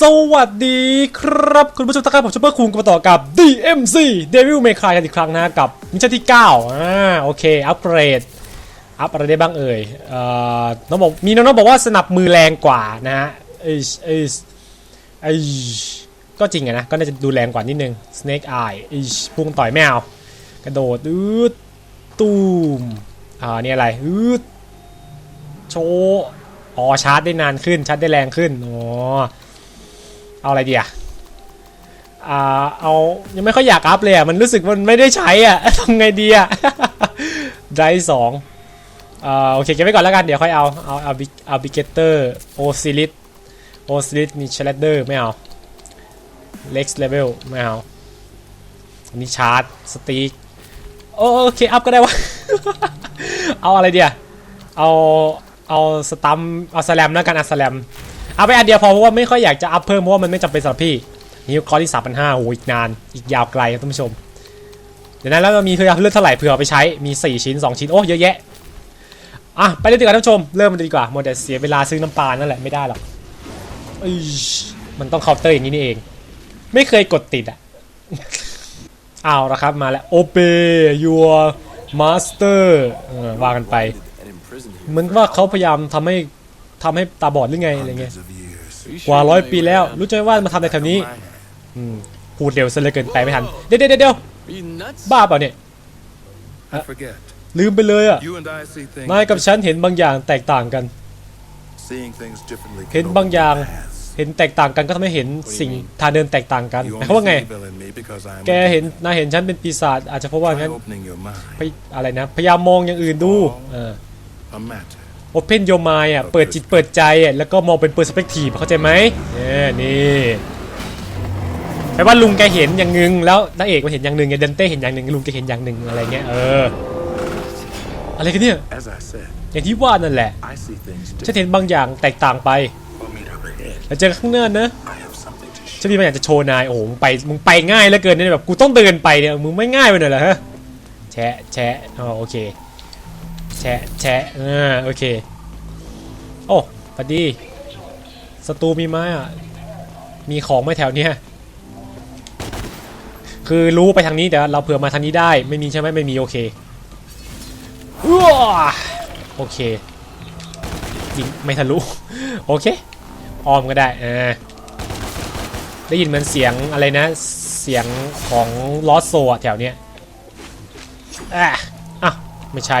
สวัสดีครับ คุณผู้ชมทุกท่านผมชุปเปอร์คูณกับต่อกับ DMC Devil May Cry กันอีกครั้งนะกับมิชชั่นที่ 9อ่าโอเค อัปเกรด อัพอะไรได้บ้างเอ่ยเอ่อน้องบอกมีน้องๆบอกว่าสนับมือแรงกว่านะฮะเอ้ยเอ้ยเอ้ก็จริงอะนะ ก็น่าจะดูแรงกว่านิดนึง Snake Eye เอ้พุ่งต่อยไม่เอากระโดดอืดตูมอ่านี่อะไรอืดโชว์อ๋อชาร์จได้นานขึ้นชาร์จได้แรงขึ้นอ๋อ เอาอะไรดีอะอ่าเอายังไม่ค่อยอยากอัพเลยอะมันรู้สึกมันไม่ได้ใช้อะทำไงดีอะไดสองอ่าโอเคเก็บไว้ก่อนแล้วกันเดี๋ยวค่อยเอาเอาเอาบิเอาบิเกเตอร์โอซิลิสโอซิลิสมีเชลเดอร์ไม่เอาเล็กซ์เลเวลไม่เอาอันนี้ชาร์จสตีกโอโอเคอัพก็ได้วะเอาอะไรเดียเอาเอาสตัมเอาสแลมแล้วกันเอาสแลม เอาไปอันเดียวพอเพราะว่าไม่ค่อยอยากจะอัพเพิ่มเพราะว่ามันไม่จำเป็นสำหรับพี่นี่คอร์ที่สามพันห้าโอ้ยอีกนานอีกยาวไกลครับท่านผู้ชม เดี๋ยวนั้นแล้วเรามีเพื่อเลือดเท่าไหร่เผื่อไปใช้มี 4 ชิ้น 2 ชิ้นโอ้เยอะแยะอะไปเลยดีกว่าท่านผู้ชมเริ่มมันดีกว่าหมดแต่เสียเวลาซื้อน้ำปลานั่นแหละไม่ได้หรอกอ้ยมันต้องเคาน์เตอร์อย่างนี้นี่เอง ไม่เคยกดติดอะเอาละครับมาแล้ว obey your master เออว่ากันไป เหมือนว่าเขาพยายามทำให้ ทำให้ตาบอดหรือไงอะไรเงี้ย hundreds of years. กว่าร้อยปีแล้วรู้ใจว่ามาทำในแถวนี้อืมพูดเร็วซะเหลือเกินไปไม่ทันเดี๋ยวเดี๋ยวเดี๋ยว Are you nuts? บ้าเปล่าเนี่ย I forget. ลืมไปเลยอะ You and I see things. นายกับฉันเห็นบางอย่างแตกต่างกัน Seeing things differently. can เห็น open บางอย่าง paths. เห็นแตกต่างกันก็ทำให้เห็นสิ่งทางเดินแตกต่างกัน You หมายความว่า only ไง see evil in me because I am แกเห็นนายเห็นฉันเป็นปีศาจอาจจะเพราะว่า Try งั้น opening your mind. พยอะไรนะพยายามมองอย่างอื่นดู เออ A matter. open your mind อะ เปิดจิตเปิดใจอะ แล้วก็มองเป็น perspective เข้าใจไหมเนี่ยนี่แปลว่าลุงแกเห็นอย่างหนึ่งแล้วนางเอกมันเห็นอย่างหนึ่งไงเดนเต้เห็นอย่างหนึ่งลุงแกเห็นอย่างหนึ่งอะไรเงี้ย เออ อะไรกันเนี่ย As I said, อย่างที่ว่านั่นแหละ I see things ฉัน differently. เห็นบางอย่างแตกต่างไป We'll meet up ahead. แล้วเจอกันข้างหน้านะ I have something to ฉัน show. มีบางอย่างจะโชว์นาย โอ้โหมึงไป มึงไปง่ายเหลือเกินเนี่ยแบบกูต้องเดินไปเนี่ย มึงไม่ง่ายไปหน่อยเหรอฮะ แชะแชะอ๋อโอเค แชะแชะอ่าโอเค โอ้พอดีศัตรูมีไหมอะ มีของไหมแถวเนี้ยคือรู้ไปทางนี้แต่เราเผื่อมาทางนี้ได้ ไม่มีใช่ไหมไม่มีโอเคว้าโอเคยิงไม่ทะลุโอเคออมก็ได้อ่าได้ยินเหมือนเสียงอะไรนะ เสียงของลอสโซะแถวเนี้ยอะอะไม่ใช่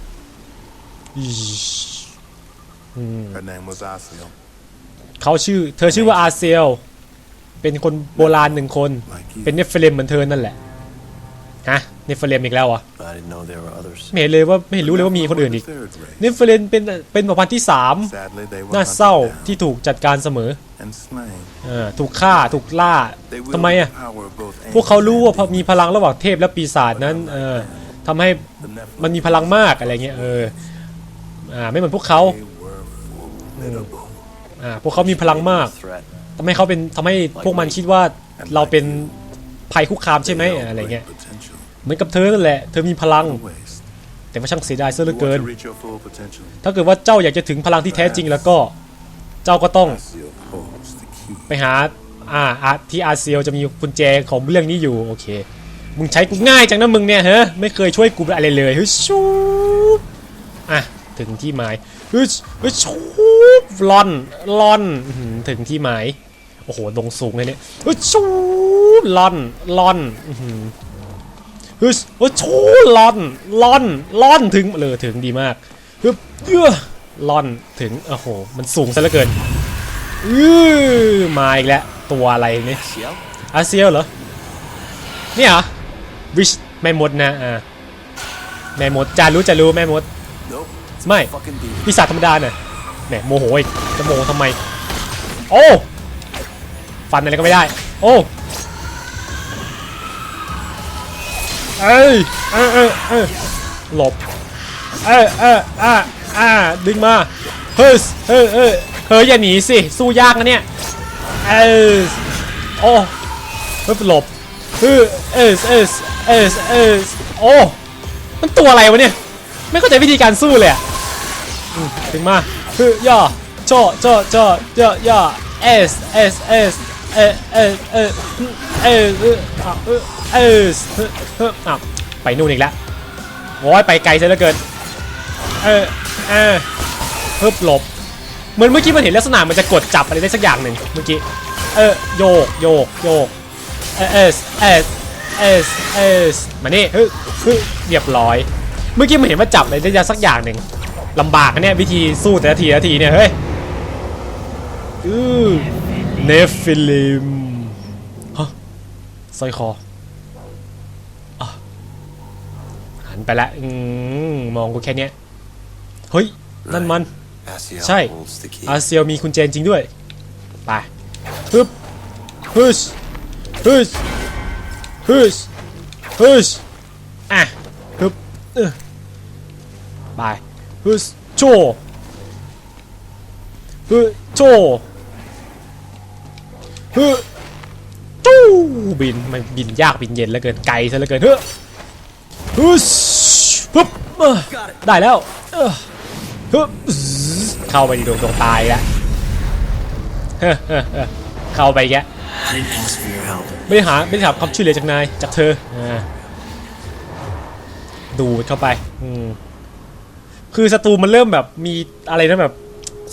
Her name was Asiel, เขาชื่อ เธอชื่อว่าอาเซล เป็นคนโบราณหนึ่งคน like you. เป็นเนฟเฟลมเหมือนเธอนั่นแหละ ฮะ เนฟเฟลมอีกแล้วเหรอะ I didn't know there were others. ไม่เห็นเลยว่าไม่เห็นรู้เลยว่ามีคนอื่นอีก The third race. เนฟเฟลมเป็นเป็นเผ่าพันธุ์ที่สาม Sadly, they were น่า hunted เศร้า down ที่ถูกจัดการเสมอ and slain. เออถูกฆ่า ถูกล่า They ทำไม wielded อะ the power of both พวกเขารู้ว่า angels and มีพลังระหว่างเทพและปีศาจนั้น เออทำให้ the Nephilim. มันมีพลังมากอะไรเงี้ย เออ อ่าไม่เหมือนพวกเขาอ่าพวกเขามีพลังมากทำให้เขาเป็นทำให้พวกมันคิดว่าเราเป็นภัยคุกคามใช่ไหมอะไรเงี้ยเหมือนกับเธอนั่นแหละเธอมีพลัง แต่ว่าช่างเสียดายซะเหลือเกิน ถ้าเกิดว่าเจ้าอยากจะถึงพลังที่แท้จริงแล้วก็เจ้าก็ต้องไปหาอ่าที่อาเซียวจะมีกุญแจของเรื่องนี้อยู่โอเค มึงใช้กูง่ายจังนะมึงเนี่ยเฮ้ไม่เคยช่วยกูอะไรเลยเฮ้ยชูบอะ ถึงที่หมายเฮ้ยเฮ้ยชูบลอนลอนถึงที่หมายโอ้โหลงสูงเลยเนี่ยเฮ้ยชูบลอนลอนอื้อหือเฮ้ยเฮ้ยชูบลอนลอนลอนถึงเลยถึงดีมากเฮ้ยเออลอนถึงโอ้โห มันสูงซะเหลือเกินอือมาอีกแล้วตัวอะไรเนี่ยอาเซียวเหรอเนี่ยเหรอวิชแม่มดนะอ่าแม่มดจะรู้จะรู้แม่มด ไม่ Fucking beat. ปีศาจธรรมดาน่ะแหมโมโหอีกจะโมโหทำไม โอ้ฟันอะไรก็ไม่ได้ โอ้เอ้ยเออเออเออหลบเออเอออ่าอ่าดึงมาเฮ้ยเฮ้ยเฮ้ยเฮ้ยอย่าหนีสิสู้ยากนะเนี่ยเออโอ้เฮ้ยหลบเออเออเออเออเออโอ้มันตัวอะไรวะเนี่ย ไม่เข้าใจวิธีการสู้เลยอะอืม ถึงมาคือย่อโจโจโจโจย่อเอสเอสเอสเอเอเอเอเอเอสอะไปนู่นอีกแล้วโอ้ยไปไกลซะเหลือเกินเออเออเพิ่มหลบเหมือนเมื่อกี้มันเห็นลักษณะมันจะกดจับอะไรได้สักอย่างหนึ่งเมื่อกี้เออโยกโยกโยกเอสเอสเอสเอสมานี่เฮ้ยเรียบร้อย เมื่อกี้มันเห็นว่าจับอะไรได้สักอย่างหนึ่ง ลำบากนะเนี่ยวิธีสู้แต่ละทีแต่ละทีเนี่ยเฮ้ยอือเนฟิลิมฮะสร้อยคออะหันไปละอืมมองกูแค่เนี้ยเฮ้ย นั่นมัน Asiel Sai. holds the key. อาเซียวมีคุณเจนจริงด้วย ไปฮึบฮึชฮึชฮึชฮึชอะฮึบเออไป ฮึชโจฮึโจฮึจู้บินมันบินยากบินเย็นเหลือเกินไกลซะเหลือเกินเฮ้ฮึชฮึบได้แล้วเออฮึเข้าไปดวงดวงตายแล้วเฮ้อเออเข้าไปแกไม่หาไม่ถามความช่วยเหลือจากนายจากเธอดูเข้าไปอืม คือศัตรูมันเริ่มแบบมีอะไรนะแบบ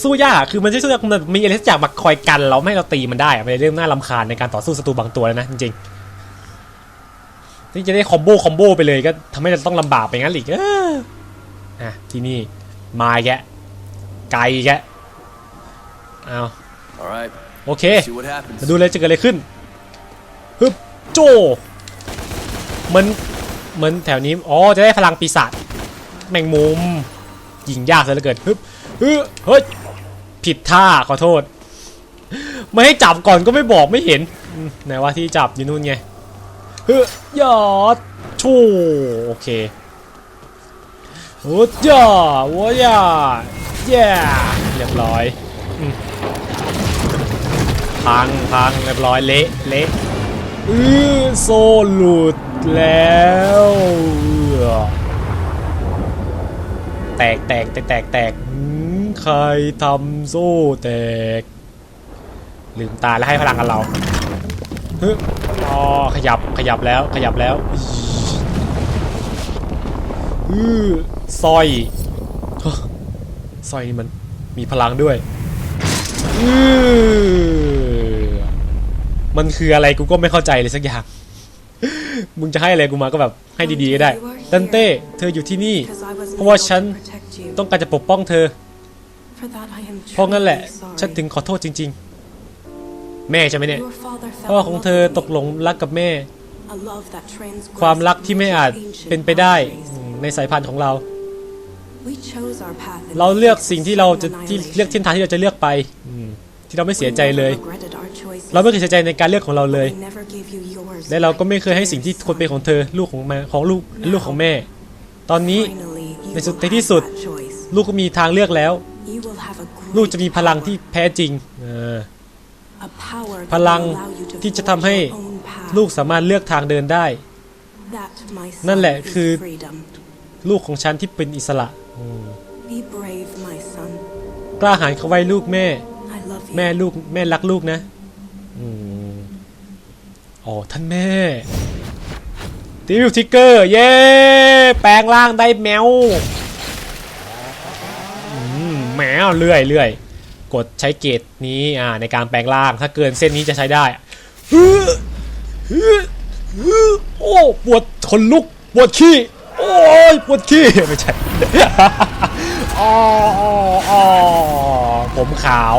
สู้ยากอะคือมันไม่ใช่สู้ยากมันมีอะไรสักอย่างมาคอยกันเราไม่ให้เราตีมันได้อะมันเลยเริ่มน่ารำคาญในการต่อสู้ศัตรูบางตัวแล้วนะจริงๆที่จะได้คอมโบคอมโบไปเลยก็ทำให้เราต้องลำบากไปงั้นอีกเอออะที่นี่มาอีกแกะไกลอีกแกะเอา All right, โอเค see what happens. มาดูเลยจะเกิดอะไรขึ้นฮึบโจเหมือนเหมือนแถวนี้อ๋อจะได้พลังปีศาจแมงมุม ยิงยากซะเหลือเกินฮึบฮึเฮ้ยผิดท่าขอโทษ ไม่ให้จับก่อนก็ไม่บอกไม่เห็นไหนว่าที่จับอยู่นู่นไงฮึยอดโชโอเคโอ้ยอว้ยาแย่เรียบร้อยพังพังเรียบร้อยเละเละอือโซลุดแล้ว แตกแตกแตกแตกแตกหืมใครทำโซ่แตก ลืมตาแล้วให้พลังกับเราฮึอ๋อขยับขยับแล้วขยับแล้วอือสร้อยฮะสร้อยนี่มันมีพลังด้วยอือมันคืออะไรกูก็ไม่เข้าใจเลยสักอย่าง มึงจะให้อะไรกูมาก็แบบให้ดีๆก็ได้ดันเต้ เธออยู่ที่นี่ เพราะว่าฉัน ต้องการจะปกป้องเธอ เพราะงั้นแหละ ฉันถึงขอโทษจริง ๆ แม่ใช่ไหมเนี่ยพ่อของเธอตกหลงรักกับแม่ ความรักที่ไม่อาจเป็นไปได้อืมในสายพันธุ์ของเรา เราเลือกสิ่งที่เราจะที่เลือกเส้นทางที่เราจะเลือกไปอืมที่เราไม่เสียใจเลย เราไม่เคยเสียใจในการเลือกของเราเลย และเราก็ไม่เคยให้สิ่งที่ควรเป็นของเธอลูกของแม่ของลูกลูกของแม่ ตอนนี้ ในสุดในที่สุด ลูกก็มีทางเลือกแล้ว ลูกจะมีพลังที่แท้จริงเออพลังที่จะทำให้ลูกสามารถเลือกทางเดินได้ นั่นแหละคือลูกของฉันที่เป็นอิสระอืมกล้าหาญเข้าไว้ลูกแม่ แม่ลูกแม่รักลูกนะอืมอ๋อท่านแม่ ติวทิกเกอร์เย้แปลงร่างได้แมวมแมวเลื่อยเลื่อยกดใช้เกตนี้อ่าในการแปลงร่างถ้าเกินเส้นนี้จะใช้ได้โอ้ปวดขนลุกปวดขี้โอ้ยปวดขี้ไม่ใช่ออผมขาว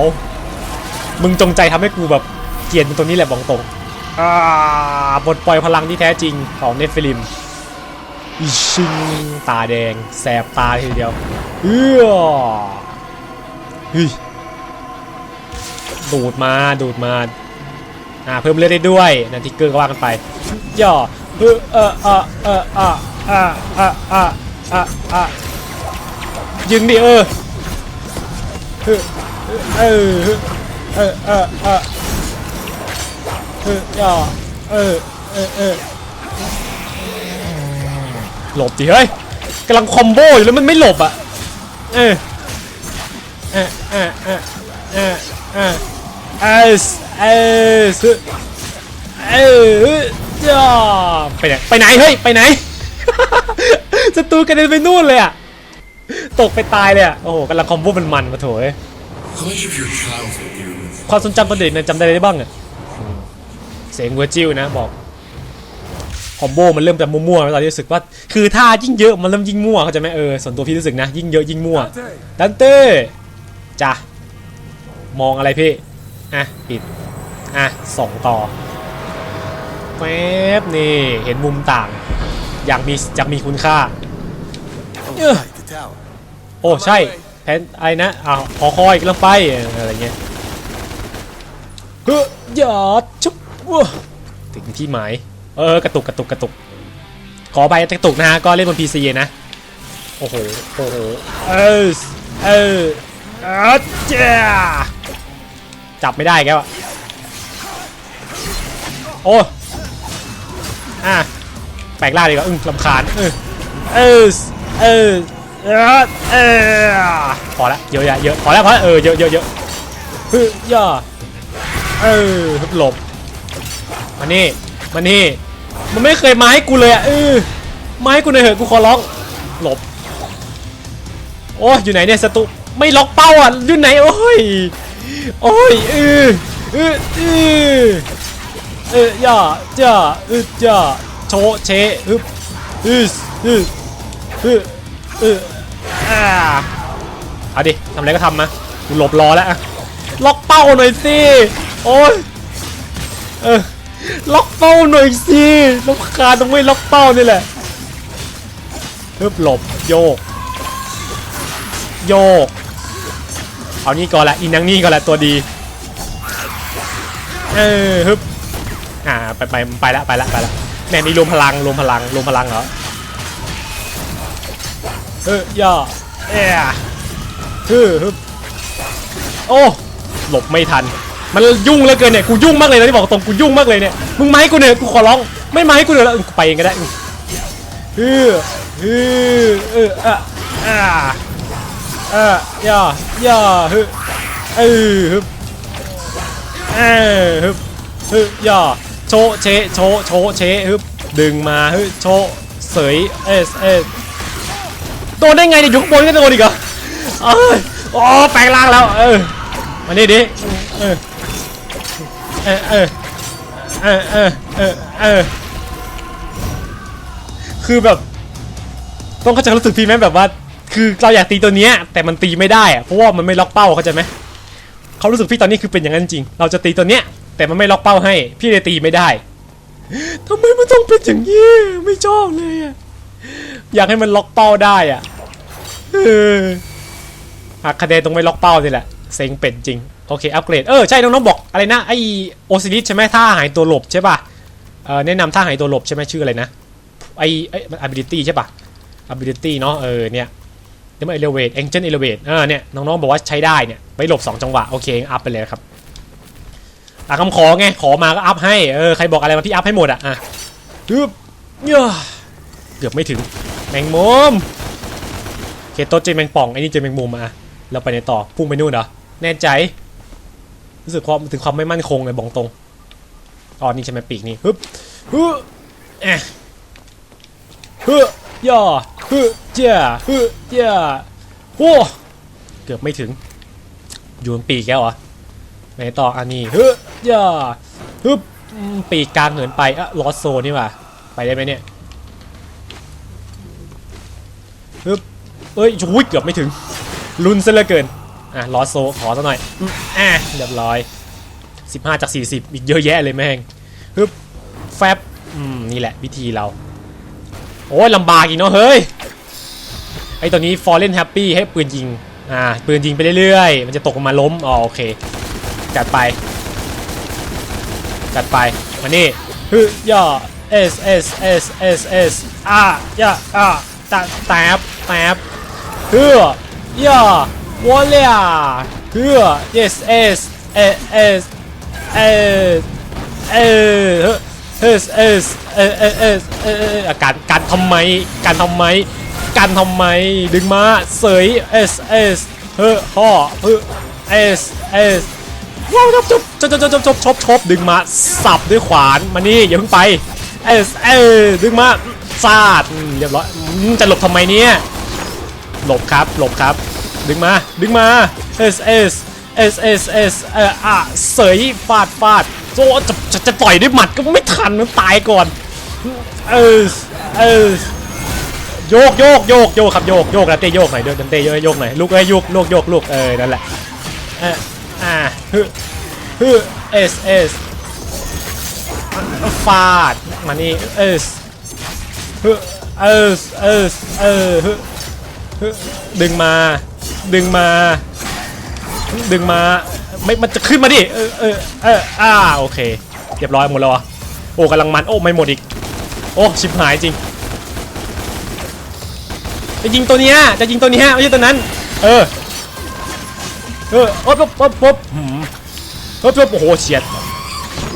มึงจงใจทำให้กูแบบเกลียดตรงนี้แหละบอกตรง อ่าปลดปล่อยพลังที่แท้จริงของเนฟิลิมอิชิงตาแดง แสบตาทีเดียวเอื้อฮ้ยดูดมาดูดมาอ่าเพิ่มเลือดได้ด้วยนันทิกเกอร์ก็ว่ากันไปย่อเออเออเออเออเออเออเออเออเออเออยิงดิเออเออเออเออเออ เออเออย่อเออเออเออหลบดิเฮ้ยกำลังคอมโบอยู่แล้วมันไม่หลบอะเออเออเออเออเออเออเอสเอสเออจ้าไปไหนไปไหนเฮ้ยไปไหนศัตรูกระเด็นไปนู่นเลยอะตกไปตายเลยอะโอ้โหกำลังคอมโบมันมันมาโถอ้ยความทรงจำตอนเด็กเนี่ยจำได้อะไรได้บ้างอะ สียงเวอร์จิลนะบอกคอมโบมันเริ่มแบบมั่วๆแล้วตอนนี้รู้สึกว่าคือถ้ายิ่งเยอะมันเริ่มยิ่งมั่วเขาใจไหมเออส่วนตัวพี่รู้สึกนะ ยิ่งเยอะยิ่งมั่วดันเต้จ้ะมองอะไรพี่อะปิดอะส่องต่อแป๊บนี่เห็นมุมต่าง อยากมีอยากมีคุณค่า Oh, Yeah. right, the tower. โอ้ใช่แผนอะไรนะอ้าวหอคอยกำลังไปอะไรเงี้ยเฮ้ยยอดชุบ ถึงที่หมายเออกระตุกกระตุกกระตุก ขอไปกระตุกนะฮะก็เล่นบน PC นะ โอ้โหโอ้โหเออเออเออจ้าจับไม่ได้แกวะโอ้อะแปลกล่าดีกว่าอึ้งลำคาญเออเออเออเออเออพอละเยอะเยอะพอแล้วพอล้วเออเยอะเยอะเยอะฮึย่าเออฮึบหลบ มานี่มานี่มันไม่เคยมาให้กูเลยอะเออมาให้กูหน่อยเถอะกูขอร้อง หลบ โอ้ยอยู่ไหนเนี่ยสตุไม่ล็อกเป้าอะอยู่ไหนโอ้ยโอ้ยเออเออเออเออย่าจ้าเออย่าโชเชฮึบฮึสฮึฮึเอออ่าเอาดิทำอะไรก็ทำมากูหลบรอแล้วอะล็อกเป้าหน่อยสิโอ้ยเออ ล็อกเป้าหน่อยสิล็อกคาญตรงไม่ล็อกเป้านี่แหละฮึบหลบโยก โยก เอานี่ก่อนละอีนังนี่ก่อนละตัวดี เออฮึบอ่าไปไปไปละไปละไปละแม่มีรวมพลังรวมพลังรวมพลังเหรอเออย่อเอ้ยฮึบโอ้หลบไม่ทัน มันยุ่งเหลือเกินเนี่ยกูยุ่งมากเลยนะที่บอกตรงกูยุ่งมากเลยเนี่ยมึงไมาให้กูเนี่ยกูขอร้องไม่ไมาให้กูเดี๋ยวแล้วกูไปเองก็ได้ฮึฮึเอออะอ่าเออย่าย่าฮึเออฮึเออฮึฮึย่าโชเชโชโชเชฮึดึงมาฮึโชเสยเอสเอสโดนได้ไงเนี่ยอยู่ข้างบนก็โดนอีกเหรอเอ้ยอ๋อแปลงร่างแล้วเออมานี่ดิเออ เออเออเออเออเออเออคือแบบ ต้องเข้าใจรู้สึกพี่ไหมแบบว่า คือเราอยากตีตัวเนี้ย แต่มันตีไม่ได้อะเพราะว่ามันไม่ล็อกเป้าเข้าใจไหมเขารู้สึกพี่ตอนนี้คือเป็นอย่างนั้นจริง เราจะตีตัวเนี้ย แต่มันไม่ล็อกเป้าให้ พี่เลยตีไม่ได้ทำไมมันต้องเป็นอย่างนี้ไม่ชอบเลยอะอยากให้มันล็อกเป้าได้อะเออหักคะแนนตรงไม่ล็อกเป้านี่แหละเซ็งเป็ดจริง โอเค อัปเกรด เออ ใช่ น้องๆ บอกอะไรนะ ไอโอซิลิสใช่ไหมท่าหายตัวหลบใช่ป่ะเออแนะนำท่าหายตัวหลบใช่ไหมชื่ออะไรนะ ไอไอมัน ability ใช่ป่ะ ability เนาะ เออ เนี่ยเดี๋ยวมา elevate engine elevate เออ เนี่ย น้องๆ บอกว่าใช้ได้ เนี่ย ไปหลบ 2 จังหวะ โอเค อัพไปเลยครับอะคำขอไง ขอมาก็อัพให้ เออ ใครบอกอะไรมาพี่อัพให้หมดอะ อะฮึบเย่อเกือบไม่ถึง แมงมุมเคโตเจอแมงป่อง ไอ้นี่เจอแมงมุมอะเราไปในต่อ พุ่งไปนู่นเหรอ แน่ใจ รู้สึกความถึงความไม่มั่นคงเลยบอกตรงอ๋อนี่ใช่ไหมปีกนี่ฮึบฮึบเอะฮึบย่อฮึเจ้าฮึเจ้าโอ้เกือบไม่ถึงอยู่บนปีกแล้วเหรอไหนต่ออันนี้ฮึย่าฮึบปีกกลางเหินไปอะลอสโซนี่ว่ะไปได้ไหมเนี่ยฮึบเอ้ยชุยเกือบไม่ถึง ลุ้นซะเหลือเกิน อะลอสโซขอซะหน่อยอะเรียบร้อย 15 จาก 40 อีกเยอะแยะเลยแม่งฮึบแฟบอืมนี่แหละวิธีเรา โอ้ยลำบากอีกเนาะเฮ้ยไอตัวนี้ fallen happy ให้ปืนยิง อ่า ปืนยิงไปเรื่อยๆ มันจะตกลงมาล้มอ๋อโอเค จัดไป จัดไปมานี่ฮึย่อ S S S S S อะย่าอะตะแตบแตบเฮือย่อ วอลเลียเฮือ yes S S S S S เอสเอสเอเอเอสเออการการทำไมการทำไมการทำไมดึงมาเสยเอสเอสเฮ้อห่อเฮ้อเอสเอสว้าวจบจบจบจบจบจบชบชบดึงมาสับด้วยขวานมานี่อย่าเพิ่งไปเอสเอดึงมาซาดเรียบร้อยจะหลบทำไมเนี่ยหลบครับหลบครับ ดึงมา ดึงมาเอสเอสเอสเอสเอสเอออะเสยฟาดฟาดโซจะจะจะต่อยด้วยหมัดก็ไม่ทันมันตายก่อน เออ เออ โยกโยกโยกโยกครับโยกโยกดันเต้โยกหน่อยเดี๋ยวดันเต้โยกโยกหน่อยลูกเอ้ยโยกโยกโยกลูกเออนั่นแหละเอออ่าฮึฮึเอสเอสฟาดมานี่เอสฮึเอสเอสเออฮึฮึดึงมา ดึงมา ดึงมาไม่มันจะขึ้นมาดิเออเออเอออ่าโอเคเรียบร้อยหมดแล้วโอ้กำลังมันโอ้ไม่หมดอีก โอ้ชิบหายจริงจะยิงตัวเนี้ยจะยิงตัวเนี้ยไม่ใช่ตัวนั้น เออเออโอ๊บโอ๊บโอ๊บโอ๊บหืมโอ๊บโอ๊บโอ้โหเฉียด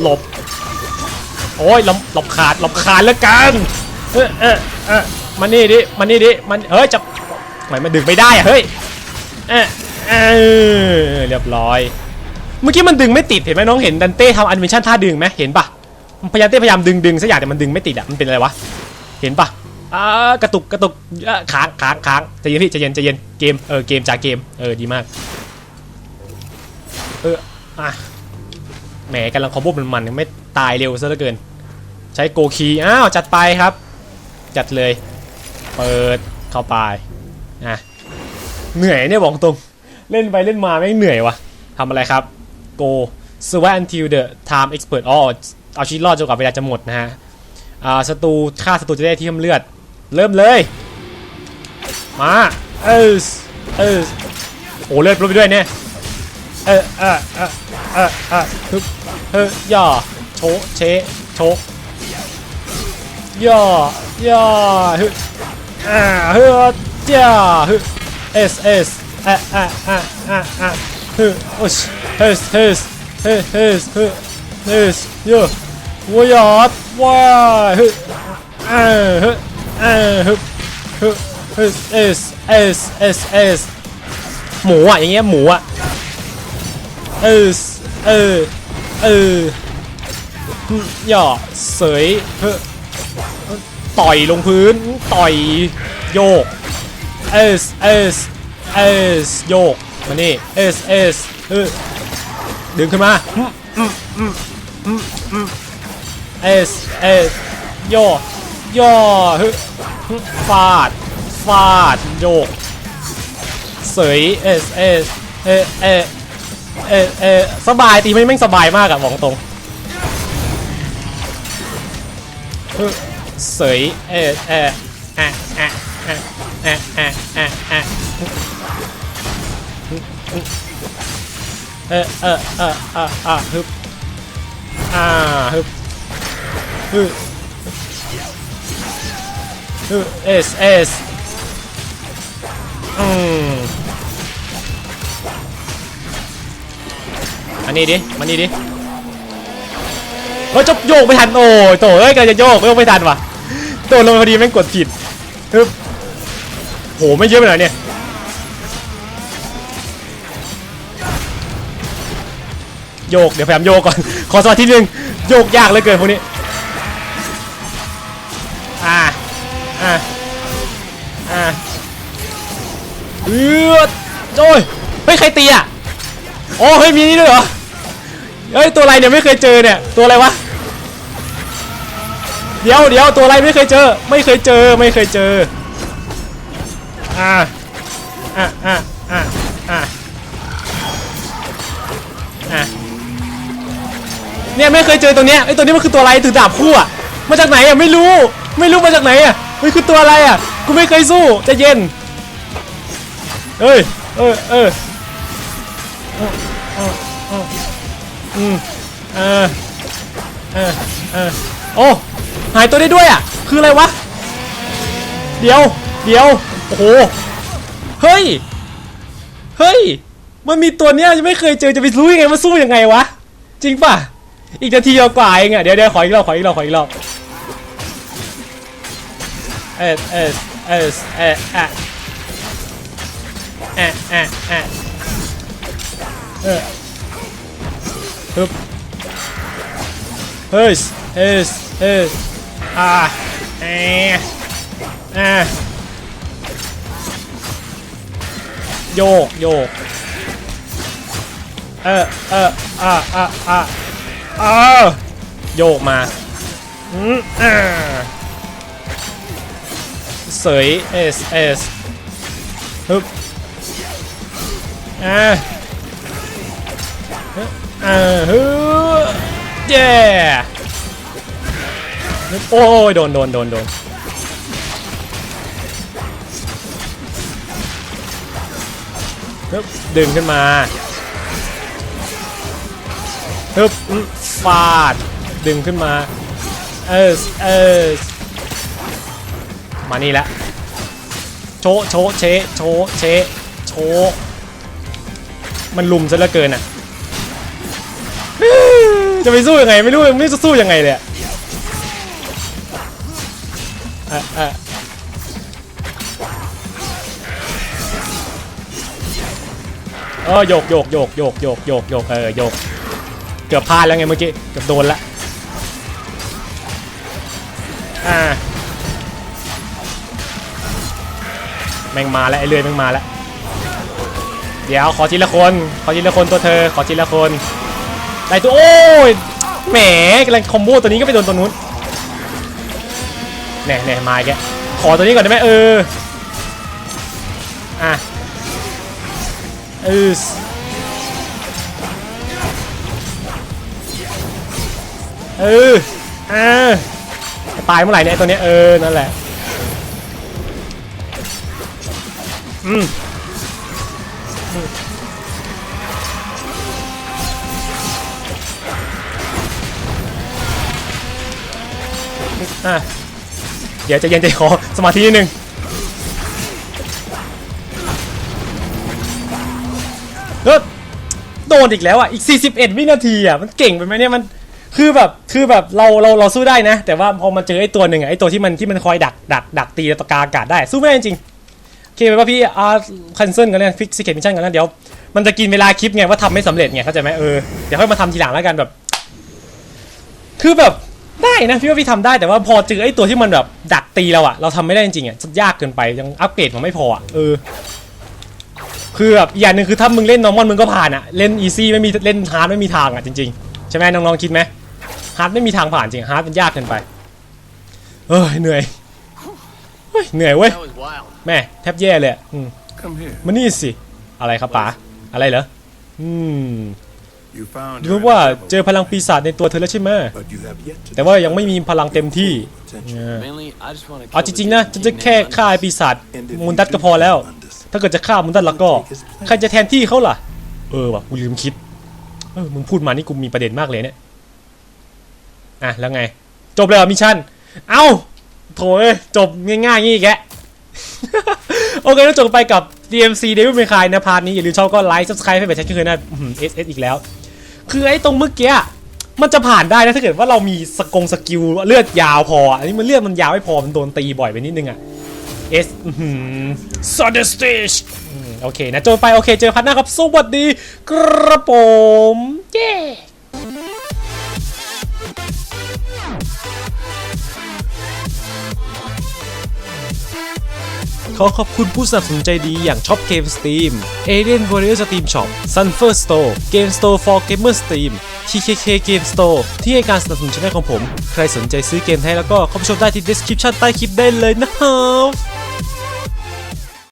หลบโอ้ยหลบหลบขาดหลบขาดแล้วกันเออเออเออมานี่ดิมานี่ดิมันเฮ้ยจะทำไมมันดึงไม่ได้อะเฮ้ย เออเออเรียบร้อย เมื่อกี้มันดึงไม่ติดเห็นไหมน้องเห็นดันเต้ทำแอนิเมชันท่าดึงไหมเห็นปะพยายามเต้พยายามดึงดึงสักอย่างแต่มันดึงไม่ติดอะมันเป็นอะไรวะ เห็นปะอ่ากระตุกกระตุกค้างค้างค้างใจเย็นพี่ใจเย็นใจเย็นเกมเออเกมจากเกมเออดีมาก เอออะแหมกำลังคอมโบมันมันไม่ตายเร็วซะเหลือเกิน ใช้โกคีอ้าวจัดไปครับ จัดเลย เปิดเข้าไปอะ เหนื่อยเนี่ยบอกตรง เล่นไปเล่นมาไม่เหนื่อยวะทำอะไรครับ go survive until the time expert อ๋อเอาชีวิตรอดจนกว่าเวลาจะหมดนะฮะอ่าศัตรูฆ่าศัตรูจะได้ที่เพิ่มเลือด เริ่มเลย มาเออเออโอ้เลือดลดไปด้วยเนี่ยเออเออเออเออเออฮึบเฮ้ยย่อโชเชโชย่อย่อฮึอ่าเฮ้ยจ้าฮึ S S อะอะอะอะอะฮึโอ้ชเฮสเฮสเฮสเฮสเฮสเฮสโย่วายอดว้าฮึเออฮึเออฮึฮึฮึ S S S S หมูอะอย่างเงี้ยหมูอะ S เออเออย่อเสยฮึต่อยลงพื้นต่อยโยก S S S โยกมานี่ S S เอสเอดึงขึ้นมาอืมอืมอืมอืมอืม S S โยกย่อฮึฮึฟาดฟาดโยกเสย S S เอสเอเอเอสบายตีไม่แม่งสบายมากอะบอกตรงฮึเสยเอเออะ อะอะอะอะอะอะเออเออเออเออเออฮึบอ่าฮึบฮึฮึเอสเอสอืมอันนี้ดิมานี่ดิเฮ้ยจะโยกไม่ทันโอ้ยโตเอ้ยกำลังจะโยกโยกไม่ทันว่ะโดนลงพอดีแม่งกดผิดฮึบ โหไม่เยอะไปหน่อยเนี่ยโยกเดี๋ยวพยายามโยกก่อน ขอสมาธินิดนึงโยกยากเหลือเกินพวกนี้อ่าอ่าอ่าเอือดโอ้ยเฮ้ยใครตีอะโอ้เฮ้ยมีนี่ด้วยเหรอเฮ้ยตัวอะไรเนี่ยไม่เคยเจอเนี่ยตัวอะไรวะเดี๋ยวเดี๋ยวตัวอะไรไม่เคยเจอ ไม่เคยเจอไม่เคยเจอ อ่าอ่าอ่าอ่าอ่าอ่าเนี่ยไม่เคยเจอตัวเนี้ยไอตัวนี้มันคือตัวอะไรถือดาบคู่อะมาจากไหนอะไม่รู้ไม่รู้มาจากไหนอะมันคือตัวอะไรอะกูไม่เคยสู้จะเย็นเอ้ยเออเออเออเออเอออืมเออเออเออโอ้หายตัวได้ด้วยอะคืออะไรวะเดี๋ยวเดี๋ยว โอ้โห เฮ้ย เฮ้ย มันมีตัวเนี้ยยังไม่เคยเจอจะไปรู้ยังไงว่าสู้ยังไงวะ จริงป่ะ อีกนาทีกว่าเองอะ เดี๋ยวเดี๋ยวขออีกรอบขออีกรอบขออีกรอบ เออเออเออเอออะอะอะอะเออฮึบเฮ้ยเฮ้ยเฮ้ยอ่าเอะอ่า โยกโยกเออเอออ่าอ่าอ่าอ่าโยกมาอืมอ่าเสยเอสเอสฮึบอ่าอ่าฮึเย้โอ้ยโดนโดนโดนโดน ฮึบดึงขึ้นมาฮึบฟาด ดึงขึ้นมา เออเออมานี่แหละโชโชเชโชเชโชมันลุมซะเหลือเกินอะจะไปสู้ยังไงไม่รู้ไม่รู้จะสู้ยังไงเลยอะ เออโยกโยกโยกโยกโยกโยกโยกเออโยกเกือบพลาดแล้วไงเมื่อกี้เกือบโดนละอ่าแม่งมาแล้วไอ้เลื่อยแม่งมาแล้วเดี๋ยวขอทีละคน ขอทีละคนตัวเธอ ขอทีละคนได้ตัวโอ้ยแหมกำลังคอมโบตัวนี้ก็ไปโดนตัวนู้นแน่แน่มาแกขอตัวนี้ก่อนได้ไหมเอออะ ออเออเอ่าจะตายเมื่อไหร่เนี่ยตัวเนี้ยเออ นั่นแหละ อืมอะเดี๋ยวจะเย็นใจคอสมาธินิดนึง โดนอีกแล้วอะอีก 41 วินาทีอะมันเก่งไปไหมเนี่ยมันคือแบบคือแบบเราเราเราสู้ได้นะ แต่ว่าพอมาเจอไอ้ตัวหนึ่งอะไอ้ตัวที่มันที่มันคอยดักดักดักตีตะกาอากาศได้สู้ไม่ได้จริงโอเคไปว่าพี่อาร์คันเซิลกันเลยฟิกซิเกตมิชชั่นกันแล้วเดี๋ยวมันจะกินเวลาคลิปไงว่าทำไม่สำเร็จไงเข้าใจไหมเออเดี๋ยวค่อยมาทำทีหลังแล้วกันแบบ คือแบบได้นะพี่ว่าพี่ทำได้แต่ว่าพอเจอไอ้ตัวที่มันแบบดักตีเราอะเราทำไม่ได้จริงๆอะยากเกินไปยังอัปเกรดมันไม่พออะเออ คือแบบอีกอย่างหนึ่งคือถ้ามึงเล่นนอร์มอนมึงก็ผ่านอะเล่นอีซี่ไม่มีเล่นฮาร์ดไม่มีทางอะจริงๆ ใช่ไหมน้องๆคิดไหมฮาร์ดไม่มีทางผ่านจริงฮาร์ดมันยากเกินไปเอ้ยเหนื่อยเฮ้ยเหนื่อยเว้ย That was wild. แม่แทบแย่เลยอะอืม Come here. มานี่สิอะไรครับป๋าอะไรเหรออืม You found ดู her in ว่า a devil, เจอพลังปีศาจในตัวเธอแล้วใช่ไหม but you have yet to แต่ว่ายังไม่มีพลังเต็มที่ potential. เออ Mainly, I just want to. เอาจริงๆนะฉันจะแค่ฆ่าไอ้ปีศาจ And if มูน you ดัตก็ do พอแล้ว kill Mundus, ถ้าเกิดจะฆ่ามูนดัตแล้วก็ ใครจะแทนที่เขาล่ะ เออว่ะกูลืมคิด เออมึงพูดมานี่กูมีประเด็นมากเลยเนี่ย อะแล้วไง จบเลยเหรอมิชชั่น เอ้าโถเอ้ยจบง่ายๆงี้แกโอเคแล้วจบไปกับ DMC Devil May Cry นะพาร์ทนี้อย่าลืมชอบก็ไลค์ subscribe ให้เป็นแชร์คืนนะเอสเอสอีกแล้ว คือไอ้ตรงเมื่อกี้มันจะผ่านได้นะถ้าเกิดว่าเรามีสกงสกิลเลือดยาวพออะอันนี้มันเลือดมันยาวไม่พอมันโดนตีบ่อยไปนิดนึงอะ เอสซอดสติชโอเคนะจบไปโอเคเจอพัดหน้าครับสวัสดีกระผมเย้ขอขอบคุณผู้สนับสนุนใจดีอย่างช็อปเกมสตรีม Alien Warrior Steam Shop Sunfer Store Game Store for Gamer Steam TKK Game Store ที่ให้การสนับสนุนช่องของผม ใครสนใจซื้อเกมไทยแล้วก็เข้าไปชมได้ที่ description ใต้คลิปได้เลยนะครับ